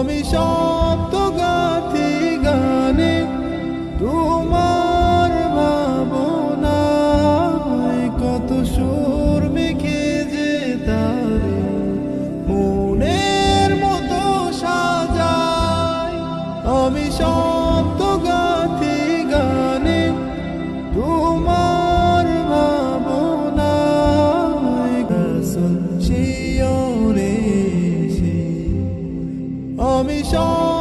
আমি শব্দ গাথি গানে তোমার ভাবনা কত সুর মেখে যে তারে মনের মতো সাজায় আমি শব্দ রাসুল শিওরে আমি সব